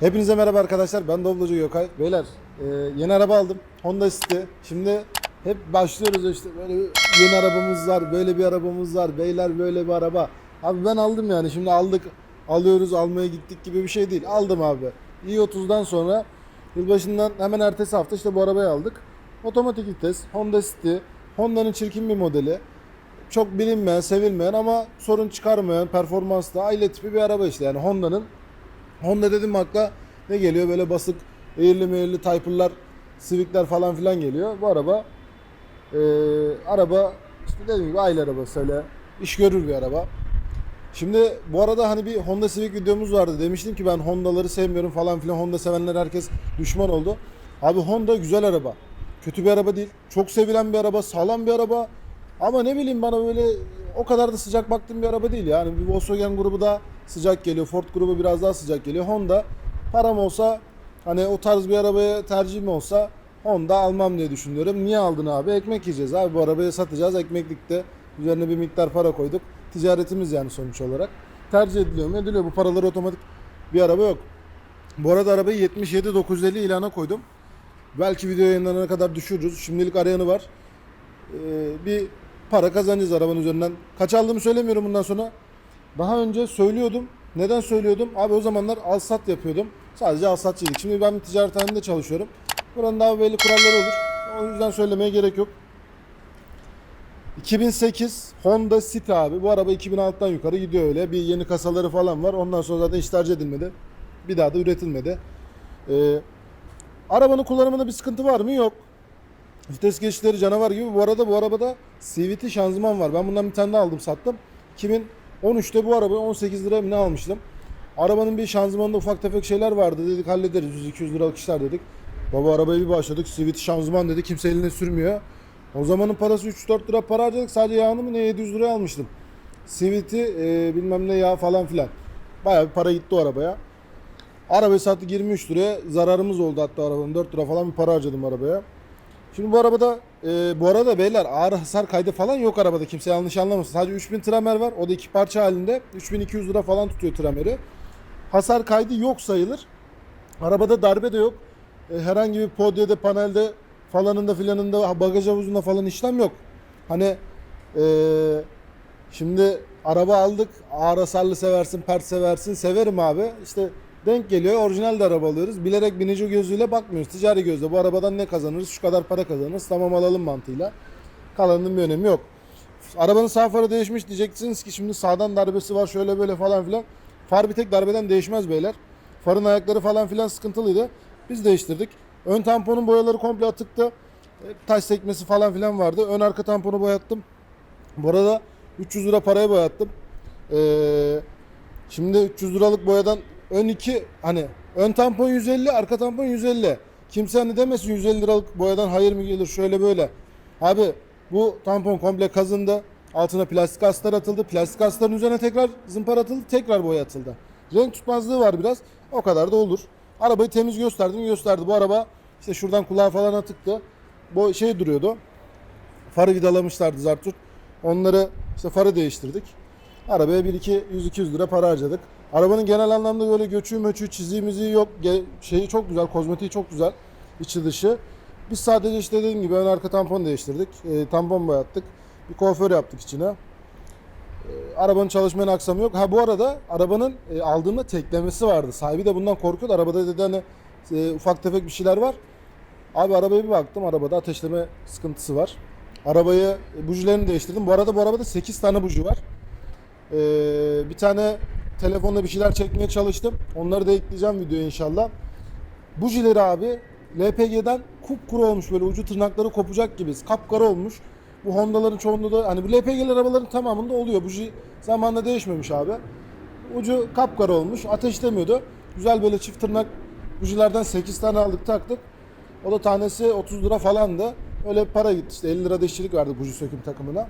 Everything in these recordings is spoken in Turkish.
Hepinize merhaba arkadaşlar. Ben Doblocu Gökay. Beyler e, yeni araba aldım. Honda City. Şimdi hep başlıyoruz işte böyle yeni arabamız var, böyle bir arabamız var. Beyler böyle bir araba. Abi ben aldım yani. Şimdi aldık, alıyoruz, almaya gittik gibi bir şey değil. Aldım abi. i30'dan sonra yılbaşından hemen ertesi hafta işte bu arabayı aldık. Otomatik vites, Honda City. Honda'nın çirkin bir modeli. Çok bilinmeyen, sevilmeyen ama sorun çıkarmayan, performanslı, aile tipi bir araba işte. Yani Honda'nın Honda dedim akla ne geliyor? Böyle basık, eğirli meyirli Typer'lar, Civic'ler falan filan geliyor. Bu araba eee, araba işte dediğim gibi aile arabası öyle iş görür bir araba. Şimdi bu arada hani bir Honda Civic videomuz vardı. Demiştim ki ben Honda'ları sevmiyorum falan filan. Honda sevenler herkes düşman oldu. Abi Honda güzel araba. Kötü bir araba değil. Çok sevilen bir araba, sağlam bir araba. Ama ne bileyim bana böyle o kadar da sıcak baktığım bir araba değil yani. Bir Volkswagen grubu da sıcak geliyor. Ford grubu biraz daha sıcak geliyor. Honda param olsa hani o tarz bir arabaya tercihim olsa Honda almam diye düşünüyorum. Niye aldın abi? Ekmek yiyeceğiz abi. Bu arabayı satacağız. Ekmeklikte üzerine bir miktar para koyduk. Ticaretimiz yani sonuç olarak. Tercih ediliyor mu? Ediliyor. Bu paraları otomatik bir araba yok. Bu arada arabayı 77 950 ilana koydum. Belki video yayınlanana kadar düşürürüz. Şimdilik arayanı var. Ee, bir para kazanacağız arabanın üzerinden. Kaç aldığımı söylemiyorum bundan sonra. Daha önce söylüyordum. Neden söylüyordum? Abi o zamanlar al sat yapıyordum. Sadece al satçıydık. Şimdi ben bir ticarethanede çalışıyorum. Buranın daha belli kuralları olur. O yüzden söylemeye gerek yok. 2008 Honda City abi. Bu araba 2006'dan yukarı gidiyor öyle. Bir yeni kasaları falan var. Ondan sonra zaten hiç tercih edilmedi. Bir daha da üretilmedi. Ee, arabanın kullanımında bir sıkıntı var mı? Yok. Vites geçişleri canavar gibi. Bu arada bu arabada CVT şanzıman var. Ben bundan bir tane daha aldım sattım. 2013'te bu arabayı 18 liraya mı ne almıştım. Arabanın bir şanzımanında ufak tefek şeyler vardı. Dedik hallederiz 100-200 liralık işler dedik. Baba arabaya bir başladık. CVT şanzıman dedi. Kimse eline sürmüyor. O zamanın parası 3-4 lira para harcadık. Sadece yağını mı ne 700 liraya almıştım. CVT e, bilmem ne yağ falan filan. Bayağı bir para gitti o arabaya. Arabayı sattık 23 liraya. Zararımız oldu hatta arabanın. 4 lira falan bir para harcadım arabaya. Şimdi bu arabada e, bu arada beyler ağır hasar kaydı falan yok arabada kimse yanlış anlamasın. Sadece 3000 tramer var. O da iki parça halinde. 3200 lira falan tutuyor trameri. Hasar kaydı yok sayılır. Arabada darbe de yok. E, herhangi bir podyede, panelde falanında filanında bagaj havuzunda falan işlem yok. Hani e, şimdi araba aldık. Ağır hasarlı seversin, pert seversin. Severim abi. İşte denk geliyor. Orijinal de araba alıyoruz. Bilerek binici gözüyle bakmıyoruz. Ticari gözle. Bu arabadan ne kazanırız? Şu kadar para kazanırız. Tamam alalım mantığıyla. Kalanının bir önemi yok. Arabanın sağ farı değişmiş diyeceksiniz ki şimdi sağdan darbesi var şöyle böyle falan filan. Far bir tek darbeden değişmez beyler. Farın ayakları falan filan sıkıntılıydı. Biz değiştirdik. Ön tamponun boyaları komple atıktı. E, Taş sekmesi falan filan vardı. Ön arka tamponu boyattım. Bu arada 300 lira paraya boyattım. Ee, şimdi 300 liralık boyadan ön iki hani ön tampon 150 arka tampon 150. Kimse hani demesin 150 liralık boyadan hayır mı gelir şöyle böyle. Abi bu tampon komple kazındı. Altına plastik astar atıldı. Plastik astarın üzerine tekrar zımpara atıldı. Tekrar boya atıldı. Renk tutmazlığı var biraz. O kadar da olur. Arabayı temiz gösterdim gösterdi. Bu araba işte şuradan kulağı falan atıktı. Bu şey duruyordu. Farı vidalamışlardı Zartut. Onları işte farı değiştirdik. Arabaya 1-2 100-200 lira para harcadık. Arabanın genel anlamda böyle göçü möçü çizimizi yok. Şeyi çok güzel, kozmetiği çok güzel. içi dışı. Biz sadece işte dediğim gibi ön arka tampon değiştirdik. E, tampon boyattık. Bir kuaför yaptık içine. E, arabanın çalışmayan aksamı yok. Ha bu arada arabanın e, aldığımda teklemesi vardı. Sahibi de bundan korkuyordu. Arabada dedi hani e, ufak tefek bir şeyler var. Abi arabaya bir baktım. Arabada ateşleme sıkıntısı var. Arabayı e, bujilerini değiştirdim. Bu arada bu arabada 8 tane buji var. Ee, bir tane telefonla bir şeyler çekmeye çalıştım. Onları da ekleyeceğim videoya inşallah. Bujileri abi LPG'den kupkuru olmuş böyle ucu tırnakları kopacak gibi. Kapkara olmuş. Bu Honda'ların çoğunda da hani bu LPG'li arabaların tamamında oluyor. Buji zamanla değişmemiş abi. Ucu kapkara olmuş. Ateşlemiyordu. Güzel böyle çift tırnak bujilerden 8 tane aldık taktık. O da tanesi 30 lira falandı. Öyle para gitti işte 50 lira da işçilik verdik buji söküm takımına.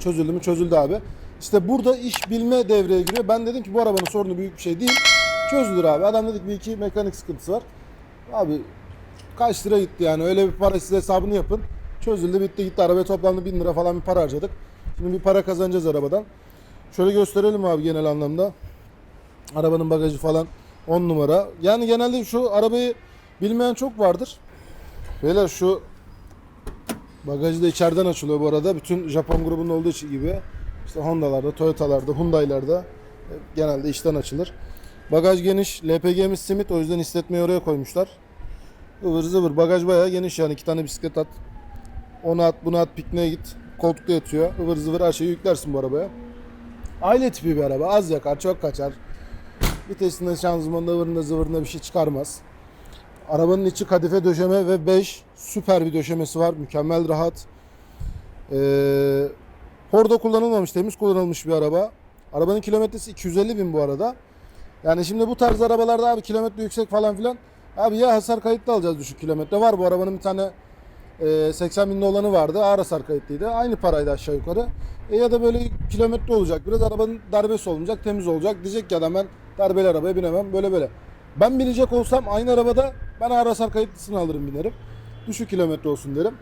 Çözüldü mü çözüldü abi. İşte burada iş bilme devreye giriyor. Ben dedim ki bu arabanın sorunu büyük bir şey değil. Çözülür abi. Adam dedik bir iki mekanik sıkıntısı var. Abi kaç lira gitti yani öyle bir para size hesabını yapın. Çözüldü bitti gitti arabaya toplamda 1000 lira falan bir para harcadık. Şimdi bir para kazanacağız arabadan. Şöyle gösterelim abi genel anlamda. Arabanın bagajı falan 10 numara. Yani genelde şu arabayı bilmeyen çok vardır. Beyler şu bagajı da içeriden açılıyor bu arada. Bütün Japon grubunun olduğu gibi. İşte Honda'larda, Toyota'larda, Hyundai'larda e, genelde içten açılır. Bagaj geniş. LPG'miz simit o yüzden istetmeyi oraya koymuşlar. Ivır zıvır. Bagaj bayağı geniş yani. iki tane bisiklet at. Onu at, bunu at, pikniğe git. Koltukta yatıyor. Ivır zıvır her şeyi yüklersin bu arabaya. Aile tipi bir araba. Az yakar, çok kaçar. Vitesinde, şanzımanında, ıvırında, zıvırında bir şey çıkarmaz. Arabanın içi kadife döşeme ve 5 süper bir döşemesi var. Mükemmel rahat. Ee, Horda kullanılmamış, temiz kullanılmış bir araba. Arabanın kilometresi 250 bin bu arada. Yani şimdi bu tarz arabalarda abi kilometre yüksek falan filan. Abi ya hasar kayıtlı alacağız düşük kilometre. Var bu arabanın bir tane e, 80 binli olanı vardı. Ağır hasar kayıtlıydı. Aynı paraydı aşağı yukarı. E, ya da böyle kilometre olacak. Biraz arabanın darbesi olmayacak, temiz olacak. Diyecek ki adam ben darbeli arabaya binemem böyle böyle. Ben binecek olsam aynı arabada ben ağır hasar kayıtlısını alırım binerim. Düşük kilometre olsun derim.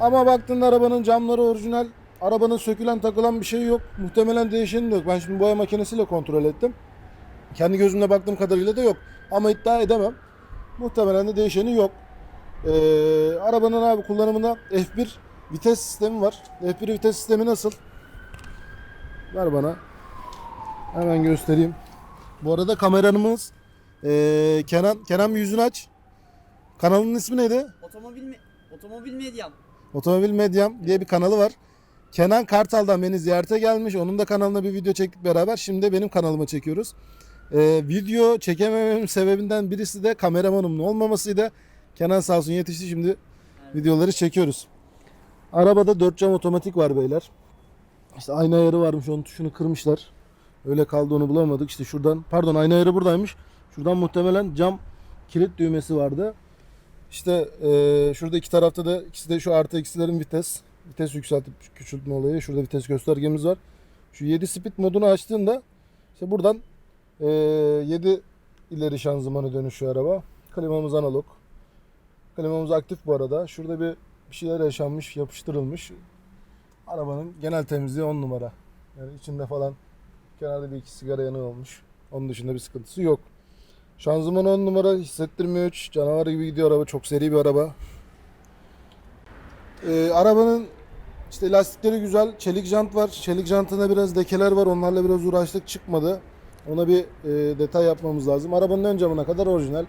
Ama baktığında arabanın camları orijinal. Arabanın sökülen takılan bir şey yok. Muhtemelen değişeni de yok. Ben şimdi boya makinesiyle kontrol ettim. Kendi gözümle baktığım kadarıyla da yok. Ama iddia edemem. Muhtemelen de değişeni yok. Ee, arabanın abi kullanımında F1 vites sistemi var. F1 vites sistemi nasıl? Ver bana. Hemen göstereyim. Bu arada kameranımız ee, Kenan. Kenan bir yüzünü aç. Kanalının ismi neydi? Otomobil mi? Otomobil medyam. Otomobil Medyam diye bir kanalı var. Kenan Kartal'dan beni ziyarete gelmiş. Onun da kanalına bir video çektik beraber. Şimdi benim kanalıma çekiyoruz. Ee, video çekemememin sebebinden birisi de kameramanımın olmamasıydı. Kenan sağ olsun yetişti. Şimdi videoları çekiyoruz. Arabada 4 cam otomatik var beyler. İşte ayna ayarı varmış. Onun tuşunu kırmışlar. Öyle kaldı onu bulamadık. İşte şuradan pardon ayna ayarı buradaymış. Şuradan muhtemelen cam kilit düğmesi vardı. İşte eee, şurada iki tarafta da ikisi de şu artı eksilerin vites. Vites yükseltip küçültme olayı. Şurada vites göstergemiz var. Şu 7 speed modunu açtığında işte buradan eee 7 ileri şanzımanı dönüşüyor araba. Klimamız analog. Klimamız aktif bu arada. Şurada bir bir şeyler yaşanmış, yapıştırılmış. Arabanın genel temizliği 10 numara. Yani içinde falan kenarda bir iki sigara yanığı olmuş. Onun dışında bir sıkıntısı yok. Şanzıman 10 numara hissettirmiyor hiç. Canavar gibi gidiyor araba. Çok seri bir araba. Ee, arabanın işte lastikleri güzel. Çelik jant var. Çelik jantında biraz lekeler var. Onlarla biraz uğraştık. Çıkmadı. Ona bir e, detay yapmamız lazım. Arabanın ön camına kadar orijinal.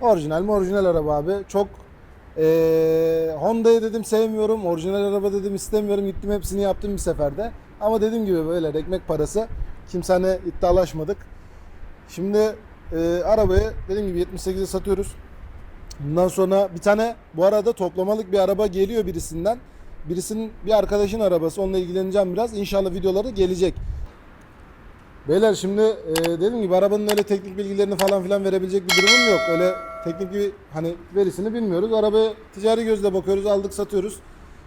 Orijinal mi orijinal araba abi. Çok e, Honda'yı dedim sevmiyorum. Orijinal araba dedim istemiyorum. Gittim hepsini yaptım bir seferde. Ama dediğim gibi böyle ekmek parası. Kimseyle iddialaşmadık. Şimdi e, arabayı dediğim gibi 78'e satıyoruz. Bundan sonra bir tane bu arada toplamalık bir araba geliyor birisinden. Birisinin bir arkadaşın arabası. Onunla ilgileneceğim biraz. İnşallah videoları gelecek. Beyler şimdi e, dediğim gibi arabanın öyle teknik bilgilerini falan filan verebilecek bir durumum yok. Öyle teknik bir hani verisini bilmiyoruz. Arabaya ticari gözle bakıyoruz, aldık satıyoruz.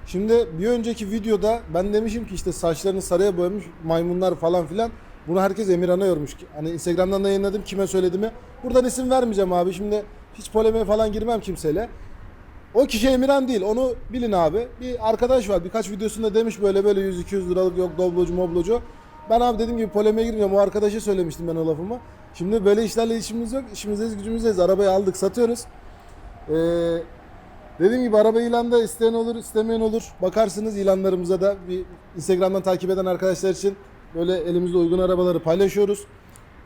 Şimdi bir önceki videoda ben demişim ki işte saçlarını sarıya boyamış maymunlar falan filan. Bunu herkes Emirhan'a yormuş. Hani Instagram'dan da yayınladım kime söylediğimi. Buradan isim vermeyeceğim abi. Şimdi hiç polemiğe falan girmem kimseyle. O kişi Emirhan değil. Onu bilin abi. Bir arkadaş var. Birkaç videosunda demiş böyle böyle 100-200 liralık yok doblocu moblocu. Ben abi dediğim gibi polemiğe girmiyorum. O arkadaşa söylemiştim ben o lafımı. Şimdi böyle işlerle işimiz yok. İşimizdeyiz, gücümüzdeyiz. Arabayı aldık, satıyoruz. Ee, dediğim gibi araba ilanda isteyen olur, istemeyen olur. Bakarsınız ilanlarımıza da bir Instagram'dan takip eden arkadaşlar için böyle elimizde uygun arabaları paylaşıyoruz.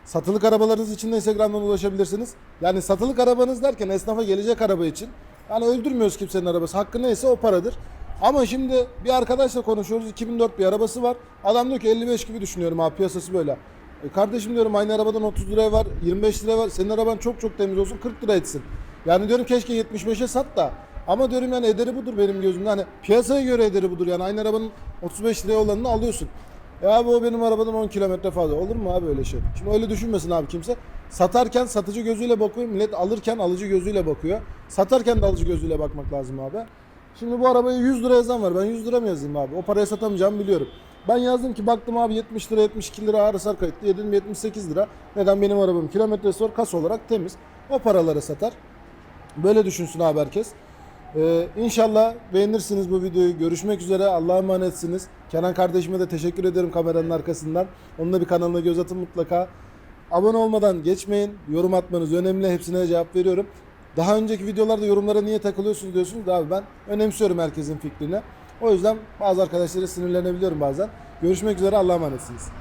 Satılık arabalarınız için de Instagram'dan ulaşabilirsiniz. Yani satılık arabanız derken esnafa gelecek araba için. Yani öldürmüyoruz kimsenin arabası. Hakkı neyse o paradır. Ama şimdi bir arkadaşla konuşuyoruz. 2004 bir arabası var. Adam diyor ki 55 gibi düşünüyorum abi piyasası böyle. E kardeşim diyorum aynı arabadan 30 liraya var, 25 liraya var. Senin araban çok çok temiz olsun 40 lira etsin. Yani diyorum keşke 75'e sat da. Ama diyorum yani ederi budur benim gözümde. Hani piyasaya göre ederi budur. Yani aynı arabanın 35 liraya olanını alıyorsun. E abi o benim arabadan 10 kilometre fazla. Olur mu abi öyle şey? Şimdi öyle düşünmesin abi kimse. Satarken satıcı gözüyle bakıyor. Millet alırken alıcı gözüyle bakıyor. Satarken de alıcı gözüyle bakmak lazım abi. Şimdi bu arabaya 100 lira yazan var. Ben 100 lira mı yazayım abi? O paraya satamayacağımı biliyorum. Ben yazdım ki baktım abi 70 lira 72 lira ağır hasar kayıtlı. Yedim 78 lira. Neden benim arabam kilometresi var kas olarak temiz. O paralara satar. Böyle düşünsün abi herkes. Ee, inşallah beğenirsiniz bu videoyu. Görüşmek üzere. Allah'a emanetsiniz. Kenan kardeşime de teşekkür ederim kameranın arkasından. Onun da bir kanalına göz atın mutlaka. Abone olmadan geçmeyin. Yorum atmanız önemli. Hepsine cevap veriyorum. Daha önceki videolarda yorumlara niye takılıyorsunuz diyorsunuz da abi ben önemsiyorum herkesin fikrini. O yüzden bazı arkadaşlara sinirlenebiliyorum bazen. Görüşmek üzere Allah'a emanetsiniz.